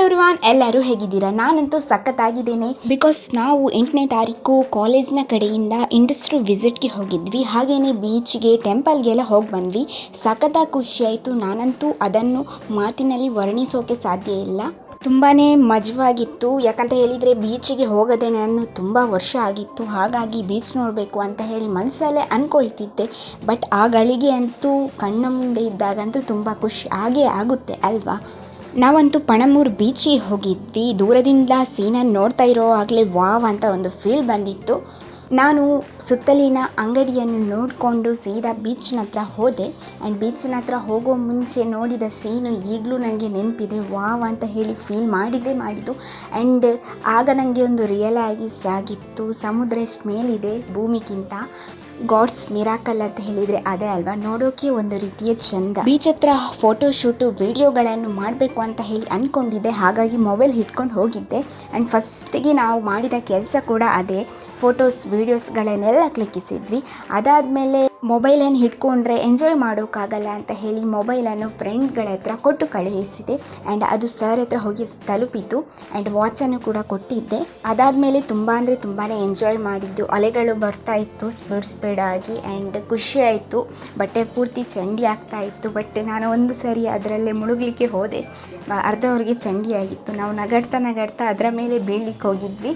Everyone ಎಲ್ಲರೂ ಹೇಗಿದ್ದೀರಾ? ನಾನಂತೂ ಸಖತ್ತಾಗಿದ್ದೇನೆ. ಬಿಕಾಸ್ ನಾವು ಎಂಟನೇ ತಾರೀಕು ಕಾಲೇಜ್ನ ಕಡೆಯಿಂದ ಇಂಡಸ್ಟ್ರಿ ವಿಸಿಟ್ಗೆ ಹೋಗಿದ್ವಿ. ಹಾಗೆಯೇ ಬೀಚ್ಗೆ ಟೆಂಪಲ್ಗೆಲ್ಲ ಹೋಗಿ ಬಂದ್ವಿ. ಸಖತ್ತಾಗಿ ಖುಷಿಯಾಯಿತು ನಾನಂತೂ ಅದನ್ನು ಮಾತಿನಲ್ಲಿ ವರ್ಣಿಸೋಕೆ ಸಾಧ್ಯ ಇಲ್ಲ. ತುಂಬಾ ಮಜವಾಗಿತ್ತು. ಯಾಕಂತ ಹೇಳಿದರೆ ಬೀಚಿಗೆ ಹೋಗದೆ ನಾನು ತುಂಬ ವರ್ಷ ಆಗಿತ್ತು. ಹಾಗಾಗಿ ಬೀಚ್ ನೋಡಬೇಕು ಅಂತ ಹೇಳಿ ಮನಸ್ಸಲ್ಲೇ ಅಂದ್ಕೊಳ್ತಿದ್ದೆ ಬಟ್ ಆ ಗಳಿಗೆ ಅಂತೂ ಕಣ್ಣ ಮುಂದೆ ಇದ್ದಾಗಂತೂ ತುಂಬ ಖುಷಿ. ಆಗೇ ಆಗುತ್ತೆ, ಅಲ್ವಾ? ನಾವಂತೂ ಪಣಮೂರು ಬೀಚಿಗೆ ಹೋಗಿದ್ವಿ. ದೂರದಿಂದ ಸೀನನ್ನು ನೋಡ್ತಾ ಇರೋ ಆಗಲೇ ವಾವ್ ಅಂತ ಒಂದು ಫೀಲ್ ಬಂದಿತ್ತು. ನಾನು ಸುತ್ತಲಿನ ಅಂಗಡಿಯನ್ನು ನೋಡಿಕೊಂಡು ಸೀದಾ ಬೀಚ್ನ ಹತ್ರ ಹೋದೆ. ಆ್ಯಂಡ್ ಬೀಚ್ನ ಹತ್ರ ಹೋಗೋ ಮುಂಚೆ ನೋಡಿದ ಸೀನು ಈಗಲೂ ನನಗೆ ನೆನಪಿದೆ. ವಾವ್ ಅಂತ ಹೇಳಿ ಫೀಲ್ ಮಾಡಿದ್ದೇ ಮಾಡಿದ್ದು. ಆ್ಯಂಡ್ ಆಗ ನನಗೆ ಒಂದು ರಿಯಲೈಸ್ ಆಗಿತ್ತು. ಸಮುದ್ರ ಎಷ್ಟು ಮೇಲಿದೆ ಭೂಮಿಗಿಂತ. ಗಾಡ್ಸ್ ಮಿರಾಕಲ್ ಅಂತ ಹೇಳಿದರೆ ಅದೇ ಅಲ್ವಾ? ನೋಡೋಕೆ ಒಂದು ರೀತಿಯ ಚಂದ. ಬೀಚ್ ಹತ್ರ ಫೋಟೋ ಶೂಟು ವಿಡಿಯೋಗಳನ್ನು ಮಾಡಬೇಕು ಅಂತ ಹೇಳಿ ಅಂದ್ಕೊಂಡಿದ್ದೆ ಹಾಗಾಗಿ ಮೊಬೈಲ್ ಹಿಡ್ಕೊಂಡು ಹೋಗಿದ್ದೆ. ಆ್ಯಂಡ್ ಫಸ್ಟಿಗೆ ನಾವು ಮಾಡಿದ ಕೆಲಸ ಕೂಡ ಅದೇ. ಫೋಟೋಸ್ ವೀಡಿಯೋಸ್ಗಳನ್ನೆಲ್ಲ ಕ್ಲಿಕ್ಕಿಸಿದ್ವಿ. ಅದಾದಮೇಲೆ ಮೊಬೈಲನ್ನು ಹಿಡ್ಕೊಂಡ್ರೆ ಎಂಜಾಯ್ ಮಾಡೋಕ್ಕಾಗಲ್ಲ ಅಂತ ಹೇಳಿ ಮೊಬೈಲನ್ನು ಫ್ರೆಂಡ್ಗಳ ಹತ್ರ ಕೊಟ್ಟು ಕಳುಹಿಸಿದೆ. ಆ್ಯಂಡ್ ಅದು ಸರ್ ಹತ್ರ ಹೋಗಿ ತಲುಪಿತು. ಆ್ಯಂಡ್ ವಾಚನ್ನು ಕೂಡ ಕೊಟ್ಟಿದ್ದೆ. ಅದಾದಮೇಲೆ ತುಂಬ ಅಂದರೆ ತುಂಬಾ ಎಂಜಾಯ್ ಮಾಡಿದ್ದು. ಅಲೆಗಳು ಬರ್ತಾ ಇತ್ತು, ಸ್ಪೀಡ್ ಸ್ಪೀಡಾಗಿ ಆ್ಯಂಡ್ ಖುಷಿ ಆಯಿತು. ಬಟ್ಟೆ ಪೂರ್ತಿ ಚಂಡಿ ಆಗ್ತಾ ಇತ್ತು. ಬಟ್ ನಾನು ಒಂದು ಸರಿ ಅದರಲ್ಲೇ ಮುಳುಗಲಿಕ್ಕೆ ಹೋದೆ. ಅರ್ಧವರೆಗೆ ಚಂಡಿ ಆಗಿತ್ತು. ನಾವು ನಗಡ್ತಾ ನಗಡ್ತಾ ಅದರ ಮೇಲೆ ಬೀಳ್ಲಿಕ್ಕೆ ಹೋಗಿದ್ವಿ.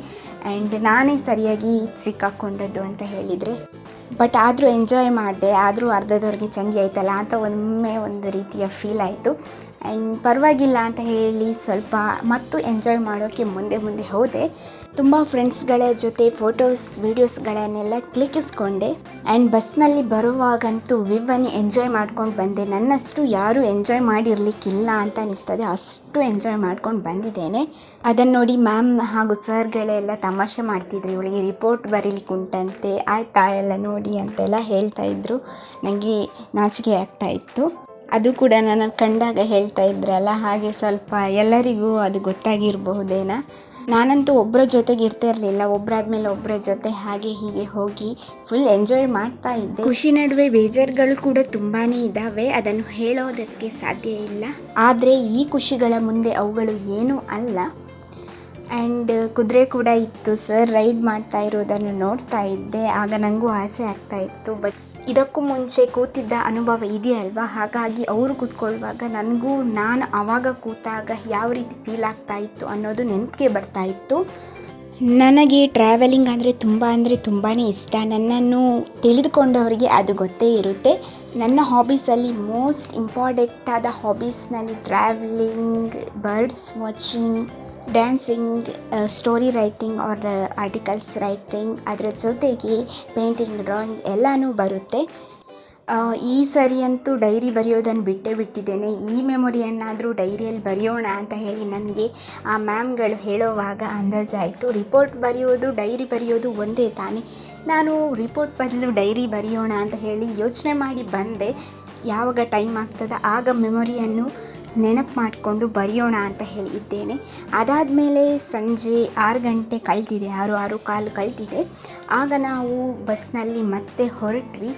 ಆ್ಯಂಡ್ ನಾನೇ ಸರಿಯಾಗಿ ಸಿಕ್ಕಾಕೊಂಡದ್ದು ಅಂತ ಹೇಳಿದರೆ. ಬಟ್ ಆದರೂ ಎಂಜಾಯ್ ಮಾಡಿದೆ ಆದರೂ ಅರ್ಧದವರೆಗೆ ಚಂಡಿ ಆಯ್ತಲ್ಲ ಅಂತ ಒಮ್ಮೆ ಒಂದು ರೀತಿಯ ಫೀಲ್ ಆಯಿತು. ಆ್ಯಂಡ್ ಪರವಾಗಿಲ್ಲ ಅಂತ ಹೇಳಿ ಸ್ವಲ್ಪ ಮತ್ತು ಎಂಜಾಯ್ ಮಾಡೋಕ್ಕೆ ಮುಂದೆ ಮುಂದೆ ಹೋದೆ. ತುಂಬ ಫ್ರೆಂಡ್ಸ್ಗಳ ಜೊತೆ ಫೋಟೋಸ್ ವೀಡಿಯೋಸ್ಗಳನ್ನೆಲ್ಲ ಕ್ಲಿಕ್ಕಿಸ್ಕೊಂಡೆ. ಆ್ಯಂಡ್ ಬಸ್ನಲ್ಲಿ ಬರುವಾಗಂತೂ ವಿವನ್ನು ಎಂಜಾಯ್ ಮಾಡ್ಕೊಂಡು ಬಂದೆ. ನನ್ನಷ್ಟು ಯಾರೂ ಎಂಜಾಯ್ ಮಾಡಿರಲಿಕ್ಕಿಲ್ಲ ಅಂತ ಅನಿಸ್ತದೆ. ಅಷ್ಟು ಎಂಜಾಯ್ ಮಾಡ್ಕೊಂಡು ಬಂದಿದ್ದೇನೆ. ಅದನ್ನು ನೋಡಿ ಮ್ಯಾಮ್ ಹಾಗೂ ಸರ್ಗಳೆಲ್ಲ ತಮಾಷೆ ಮಾಡ್ತಿದ್ರು. ಇವಳಿಗೆ ರಿಪೋರ್ಟ್ ಬರೀಲಿಕ್ಕೆ ಉಂಟಂತೆ, ಆಯ್ತಾ ಎಲ್ಲ ನೋಡಿ ಅಂತೆಲ್ಲ ಹೇಳ್ತಾ ಇದ್ರು. ನನಗೆ ನಾಚಿಕೆ ಆಗ್ತಾ ಇತ್ತು. ಅದು ಕೂಡ ನನ್ನ ಕಂಡಾಗ ಹೇಳ್ತಾ ಇದ್ರಲ್ಲ ಹಾಗೆ ಸ್ವಲ್ಪ ಎಲ್ಲರಿಗೂ ಅದು ಗೊತ್ತಾಗಿರಬಹುದೇನ? ನಾನಂತೂ ಒಬ್ಬರ ಜೊತೆಗೆ ಇರ್ತಾ ಇರಲಿಲ್ಲ. ಒಬ್ಬರಾದ್ಮೇಲೆ ಒಬ್ಬರ ಜೊತೆ ಹಾಗೆ ಹೀಗೆ ಹೋಗಿ ಫುಲ್ ಎಂಜಾಯ್ ಮಾಡ್ತಾ ಇದ್ದೆ. ಖುಷಿ ನಡುವೆ ಬೇಜಾರುಗಳು ಕೂಡ ತುಂಬಾ ಇದ್ದಾವೆ ಅದನ್ನು ಹೇಳೋದಕ್ಕೆ ಸಾಧ್ಯ ಇಲ್ಲ. ಆದರೆ ಈ ಖುಷಿಗಳ ಮುಂದೆ ಅವುಗಳು ಏನೂ ಅಲ್ಲ. ಆ್ಯಂಡ್ ಕುದುರೆ ಕೂಡ ಇತ್ತು. ಸರ್ ರೈಡ್ ಮಾಡ್ತಾ ಇರೋದನ್ನು ನೋಡ್ತಾ ಇದ್ದೆ. ಆಗ ನನಗೂ ಆಸೆ ಆಗ್ತಾ ಇತ್ತು. ಬಟ್ ಇದಕ್ಕೂ ಮುಂಚೆ ಕೂತಿದ್ದ ಅನುಭವ ಇದೆಯಲ್ವಾ? ಹಾಗಾಗಿ ಅವರು ಕೂತ್ಕೊಳ್ಳುವಾಗ ನನಗೂ ನಾನು ಆವಾಗ ಕೂತಾಗ ಯಾವ ರೀತಿ ಫೀಲ್ ಆಗ್ತಾ ಇತ್ತು ಅನ್ನೋದು ನೆನಪಿಗೆ ಬರ್ತಾ ಇತ್ತು. ನನಗೆ ಟ್ರಾವೆಲಿಂಗ್ ಅಂದರೆ ತುಂಬ ಅಂದರೆ ತುಂಬಾ ಇಷ್ಟ. ನನ್ನನ್ನು ತಿಳಿದುಕೊಂಡವರಿಗೆ ಅದು ಗೊತ್ತೇ ಇರುತ್ತೆ. ನನ್ನ ಹಾಬೀಸಲ್ಲಿ ಮೋಸ್ಟ್ ಇಂಪಾರ್ಟೆಂಟ್ ಆದ ಹಾಬೀಸ್ನಲ್ಲಿ travelling birds watching dancing story writing or articles writing ಅದರ ಜೊತೆಗೆ ಪೇಂಟಿಂಗ್ ಡ್ರಾಯಿಂಗ್ ಎಲ್ಲನೂ ಬರುತ್ತೆ. ಈ ಸರಿ ಅಂತೂ ಡೈರಿ ಬರೆಯೋದನ್ನು ಬಿಟ್ಟೇ ಬಿಟ್ಟಿದ್ದೇನೆ. ಈ ಮೆಮೊರಿಯನ್ನಾದರೂ ಡೈರಿಯಲ್ಲಿ ಬರೆಯೋಣ ಅಂತ ಹೇಳಿ ನನಗೆ ಆ ಮ್ಯಾಮ್ಗಳು ಹೇಳೋವಾಗ ಅಂದಾಜಾಯಿತು ರಿಪೋರ್ಟ್ ಬರೆಯೋದು ಡೈರಿ ಬರೆಯೋದು ಒಂದೇ ತಾನೇ. ನಾನು ರಿಪೋರ್ಟ್ ಬದಲು ಡೈರಿ ಬರೆಯೋಣ ಅಂತ ಹೇಳಿ ಯೋಚನೆ ಮಾಡಿ ಬಂದೆ. ಯಾವಾಗ ಟೈಮ್ ಆಗ್ತದೆ? ಆಗ ಮೆಮೊರಿಯನ್ನು ನೆನಪು ಮಾಡಿಕೊಂಡು ಬರೆಯೋಣ ಅಂತ ಹೇಳಿದ್ದೇನೆ. ಅದಾದ ಮೇಲೆ ಸಂಜೆ ಆರು ಗಂಟೆ ಕಳ್ತಿದೆ ಆರು ಆರು ಕಾಲು ಕಳೆದಿದೆ ಆಗ ನಾವು ಬಸ್ನಲ್ಲಿ ಮತ್ತೆ ಹೊರಟ್ವಿ.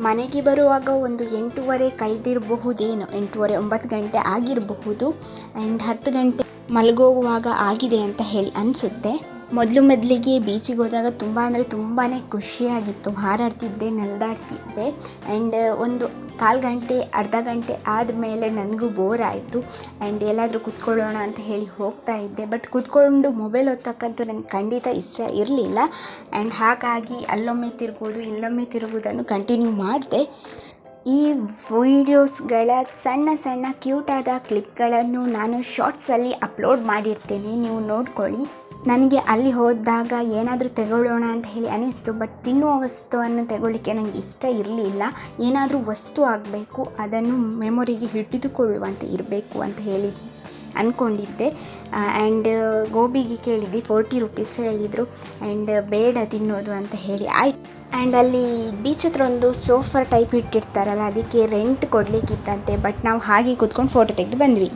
ಮನೆಗೆ ಬರುವಾಗ ಒಂದು ಎಂಟೂವರೆ ಕಳೆದಿರಬಹುದೇನೋ ಎಂಟೂವರೆ, ಒಂಬತ್ತು ಗಂಟೆ ಆಗಿರಬಹುದು. ಆ್ಯಂಡ್ ಹತ್ತು ಗಂಟೆ ಮಲಗೋಗುವಾಗ ಆಗಿದೆ ಅಂತ ಹೇಳಿ ಅನಿಸುತ್ತೆ. ಮೊದಲು ಮೊದಲಿಗೆ ಬೀಚಿಗೆ ಹೋದಾಗ ತುಂಬ ಅಂದರೆ ತುಂಬಾ ಖುಷಿಯಾಗಿತ್ತು. ಹಾರಾಡ್ತಿದ್ದೆ, ನಲ್ದಾಡ್ತಿದ್ದೆ. ಆ್ಯಂಡ್ ಒಂದು ಕಾಲು ಗಂಟೆ, ಅರ್ಧ ಗಂಟೆ ಆದಮೇಲೆ ನನಗೂ ಬೋರ್ ಆಯಿತು. ಆ್ಯಂಡ್ ಎಲ್ಲಾದರೂ ಕೂತ್ಕೊಳ್ಳೋಣ ಅಂತ ಹೇಳಿ ಹೋಗ್ತಾ ಇದ್ದೆ. ಬಟ್ ಕೂತ್ಕೊಂಡು ಮೊಬೈಲ್ ಓದ್ತಕ್ಕಂತೂ ನನಗೆ ಖಂಡಿತ ಇಷ್ಟ ಇರಲಿಲ್ಲ. ಆ್ಯಂಡ್ ಹಾಗಾಗಿ ಅಲ್ಲೊಮ್ಮೆ ತಿರುಗೋದು ಇಲ್ಲೊಮ್ಮೆ ತಿರುಗೋದನ್ನು ಕಂಟಿನ್ಯೂ ಮಾಡಿದೆ. ಈ ವೀಡಿಯೋಸ್ಗಳ ಸಣ್ಣ ಸಣ್ಣ ಕ್ಯೂಟಾದ ಕ್ಲಿಪ್ಗಳನ್ನು ನಾನು ಶಾರ್ಟ್ಸಲ್ಲಿ ಅಪ್ಲೋಡ್ ಮಾಡಿರ್ತೇನೆ. ನೀವು ನೋಡ್ಕೊಳ್ಳಿ. ನನಗೆ ಅಲ್ಲಿ ಹೋದಾಗ ಏನಾದರೂ ತಗೊಳ್ಳೋಣ ಅಂತ ಹೇಳಿ ಅನಿಸ್ತು ಬಟ್ ತಿನ್ನುವ ವಸ್ತುವನ್ನು ತಗೊಳ್ಳಿಕ್ಕೆ ನನಗೆ ಇಷ್ಟ ಇರಲಿಲ್ಲ. ಏನಾದರೂ ವಸ್ತು ಆಗಬೇಕು, ಅದನ್ನು ಮೆಮೊರಿಗೆ ಹಿಡಿದುಕೊಳ್ಳುವಂತೆ ಇರಬೇಕು ಅಂತ ಹೇಳಿ ಅಂದ್ಕೊಂಡಿದ್ದೆ ಆ್ಯಂಡ್ ಗೋಬಿಗೆ ಕೇಳಿದ್ದೆ ಫೋರ್ಟಿ ರುಪೀಸ್ ಹೇಳಿದರು ಆ್ಯಂಡ್ ಬೇಡ ತಿನ್ನೋದು ಅಂತ ಹೇಳಿ ಆಯ್ತು. ಆ್ಯಂಡ್ ಅಲ್ಲಿ ಬೀಚ್ ಹತ್ರ ಒಂದು ಸೋಫಾ ಟೈಪ್ ಇಟ್ಟಿರ್ತಾರಲ್ಲ, ಅದಕ್ಕೆ ರೆಂಟ್ ಕೊಡಲಿಕ್ಕಿತ್ತಂತೆ ಬಟ್ ನಾವು ಹಾಗೆ ಕೂತ್ಕೊಂಡು ಫೋಟೋ ತೆಗೆದು ಬಂದ್ವಿ.